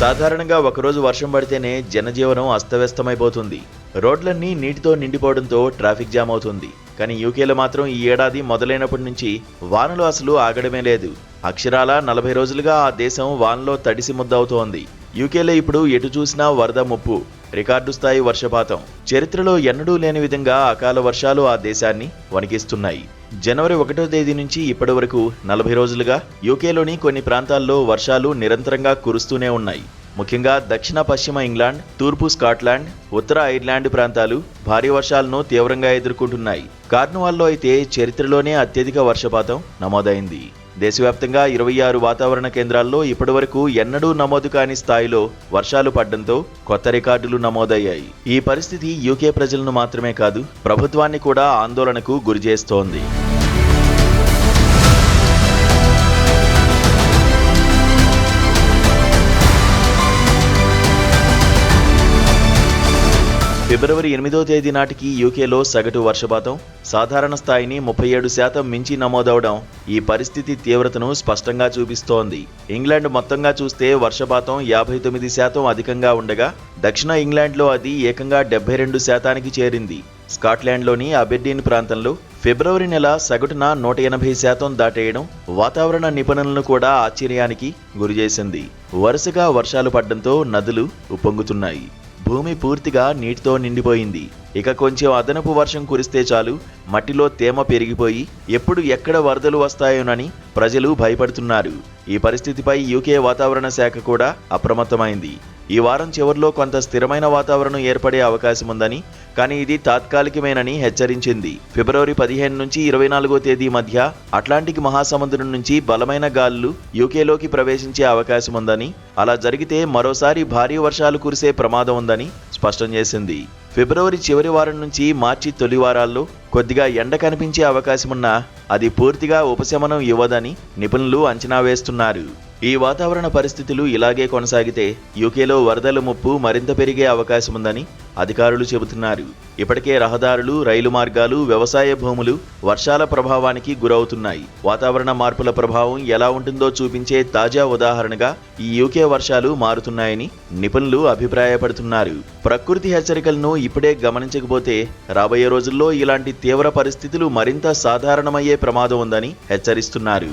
సాధారణంగా ఒకరోజు వర్షం పడితేనే జనజీవనం అస్తవ్యస్తమైపోతుంది. రోడ్లన్నీ నీటితో నిండిపోవడంతో ట్రాఫిక్ జామ్ అవుతుంది. కానీ యూకేలో మాత్రం ఈ ఏడాది మొదలైనప్పటి నుంచి వానలు అసలు ఆగడమే లేదు. అక్షరాల నలభై రోజులుగా ఆ దేశం వానలో తడిసి ముద్దవుతోంది. యూకేలో ఇప్పుడు ఎటు చూసినా వరద ముప్పు రికార్డు స్థాయి వర్షపాతం. చరిత్రలో ఎన్నడూ లేని విధంగా అకాల వర్షాలు ఆ దేశాన్ని వణికిస్తున్నాయి. జనవరి ఒకటో తేదీ నుంచి ఇప్పటి వరకు నలభై రోజులుగా యూకేలోని కొన్ని ప్రాంతాల్లో వర్షాలు నిరంతరంగా కురుస్తూనే ఉన్నాయి. ముఖ్యంగా దక్షిణ పశ్చిమ ఇంగ్లాండ్ తూర్పు స్కాట్లాండ్ ఉత్తర ఐర్లాండ్ ప్రాంతాలు భారీ వర్షాలను తీవ్రంగా ఎదుర్కొంటున్నాయి. కార్నువాల్లో అయితే చరిత్రలోనే అత్యధిక వర్షపాతం నమోదైంది. దేశవ్యాప్తంగా ఇరవై ఆరు వాతావరణ కేంద్రాల్లో ఇప్పటివరకు ఎన్నడూ నమోదు కాని స్థాయిలో వర్షాలు పడ్డంతో కొత్త రికార్డులు నమోదయ్యాయి. ఈ పరిస్థితి యూకే ప్రజలను మాత్రమే కాదు ప్రభుత్వాన్ని కూడా ఆందోళనకు గురిచేస్తోంది ఫిబ్రవరి ఎనిమిదో తేదీ నాటికి యూకేలో సగటు వర్షపాతం సాధారణ స్థాయిని ముప్పై ఏడు శాతం మించి నమోదవడం ఈ పరిస్థితి తీవ్రతను స్పష్టంగా చూపిస్తోంది. ఇంగ్లాండ్ మొత్తంగా చూస్తే వర్షపాతం యాభై తొమ్మిది శాతం అధికంగా ఉండగా దక్షిణ ఇంగ్లాండ్లో అది ఏకంగా డెబ్బై రెండు శాతానికి చేరింది. స్కాట్లాండ్లోని అబెర్డీన్ ప్రాంతంలో ఫిబ్రవరి నెల సగటున నూట ఎనభై శాతం దాటేయడం వాతావరణ నిపుణులను కూడా ఆశ్చర్యానికి గురిచేసింది. వరుసగా వర్షాలు పడడంతో నదులు ఉప్పొంగుతున్నాయి. భూమి పూర్తిగా నీటితో నిండిపోయింది. ఇక కొంచెం అదనపు వర్షం కురిస్తే చాలు మట్టిలో తేమ పెరిగిపోయి ఎప్పుడు ఎక్కడ వరదలు వస్తాయోనని ప్రజలు భయపడుతున్నారు. ఈ పరిస్థితిపై యూకే వాతావరణ శాఖ కూడా అప్రమత్తమైంది. ఈ వారం చివరిలో కొంత స్థిరమైన వాతావరణం ఏర్పడే అవకాశం ఉందని కానీ ఇది తాత్కాలికమేనని హెచ్చరించింది. ఫిబ్రవరి పదిహేను నుంచి ఇరవై నాలుగో తేదీ మధ్య అట్లాంటిక్ మహాసముద్రం నుంచి బలమైన గాలులు యూకేలోకి ప్రవేశించే అవకాశం ఉందని అలా జరిగితే మరోసారి భారీ వర్షాలు కురిసే ప్రమాదం ఉందని స్పష్టం చేసింది. ఫిబ్రవరి చివరి వారం నుంచి మార్చి తొలి వారాల్లో కొద్దిగా ఎండ కనిపించే అవకాశమున్నా అది పూర్తిగా ఉపశమనం ఇవ్వదని నిపుణులు అంచనా వేస్తున్నారు. ఈ వాతావరణ పరిస్థితులు ఇలాగే కొనసాగితే యూకేలో వరదల ముప్పు మరింత పెరిగే అవకాశం ఉందని అధికారులు చెబుతున్నారు. ఇప్పటికే రహదారులు రైలు మార్గాలు వ్యవసాయ భూములు వర్షాల ప్రభావానికి గురవుతున్నాయి. వాతావరణ మార్పుల ప్రభావం ఎలా ఉంటుందో చూపించే తాజా ఉదాహరణగా ఈ యూకే వర్షాలు మారుతున్నాయని నిపుణులు అభిప్రాయపడుతున్నారు. ప్రకృతి హెచ్చరికలను ఇప్పుడే గమనించకపోతే రాబోయే రోజుల్లో ఇలాంటి తీవ్ర పరిస్థితులు మరింత సాధారణమయ్యే ప్రమాదం ఉందని హెచ్చరిస్తున్నారు.